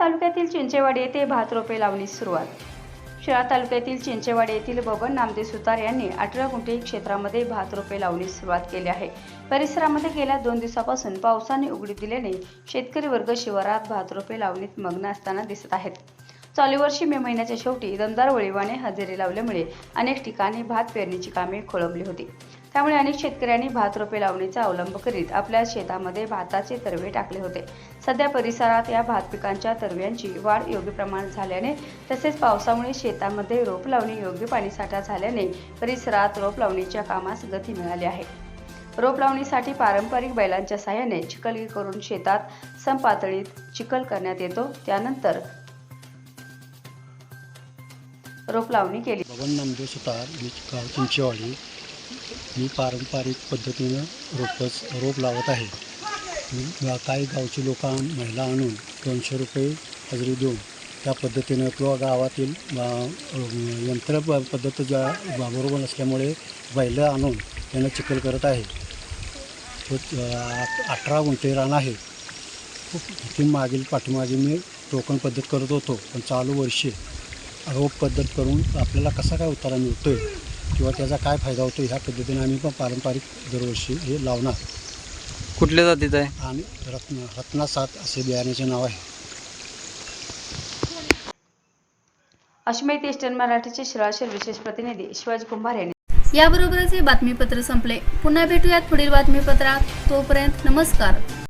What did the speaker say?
तालुक्यातील चिंचेवाडी येथे भात रोपे लावणीस सुरुवात. शिराळा तालुक्यातील चिंचेवाडी येथील बबन नामदेव सुतार यांनी अठरा गुंठे क्षेत्रामध्ये भात रोपे लावणीस सुरुवात केली आहे. परिसरामध्ये गेल्या दोन दिवसापासून पावसाने उघडी दिल्याने शेतकरी वर्ग शिवारात भात रोपे लावणीत मग्न असताना दिसत आहेत. चालू वर्षी मे महिन्याच्या शेवटी दमदार वळीवाने हजेरी लावल्यामुळे अनेक ठिकाणी भात पेरणीची कामे खोळंबली होती. त्यामुळे अनेक शेतकऱ्यांनी भात रोपे लावणीचा अवलंब करीत आपल्या शेतामध्ये भाताचे तरवे टाकले होते. सध्या परिसरात या भात पिकांच्या तरव्यांची वाढ योग्य प्रमाणात झाल्याने तसेच पावसामुळे शेतामध्ये रोप लावणी योग्य पाणीसाठा झाल्याने परिसरात रोप लावणीच्या कामास गती मिळाली आहे. रोप लावणीसाठी पारंपरिक बैलांच्या सहाय्याने चिखल करून शेतात संपातळीत चिखल करण्यात येतो. त्यानंतर रोप लावणी केली. बबन नामदेव सुतार मी गाव चिंचेवाडी मी पारंपरिक पद्धतीनं रोपच रोप लावत आहे. काही गावची लोक महिला आणून दोनशे रुपये हजेरी देऊन त्या पद्धतीनं किंवा गावातील यंत्र प- पद्धत ज्या बरोबर नसल्यामुळे बैलं आणून त्यांना चिखल करत आहे. तो आठ- अठरा गुंठे रान आहे. तिथून मागील पाठीमागे मी टोकन पद्धत करत होतो. पण चालू वर्षी रोप पद्धत करून आपल्याला कसा काय उतारा मिळतो आहे किंवा त्याचा काय फायदा होतो ह्या पद्धतीने आम्ही पण पारंपरिक दरवर्षी हे लावणार. कुठल्या जातीचं आहे? आणि रत्न रत्ना सात असे बियाण्याचे नाव आहे. अश्मित ईस्टर्न मराठीचे शिराशीर विशेष प्रतिनिधी शिवाजी कुंभार यांनी. याबरोबरच हे बातमीपत्र संपले. पुन्हा भेटूयात पुढील बातमीपत्रात. तोपर्यंत नमस्कार.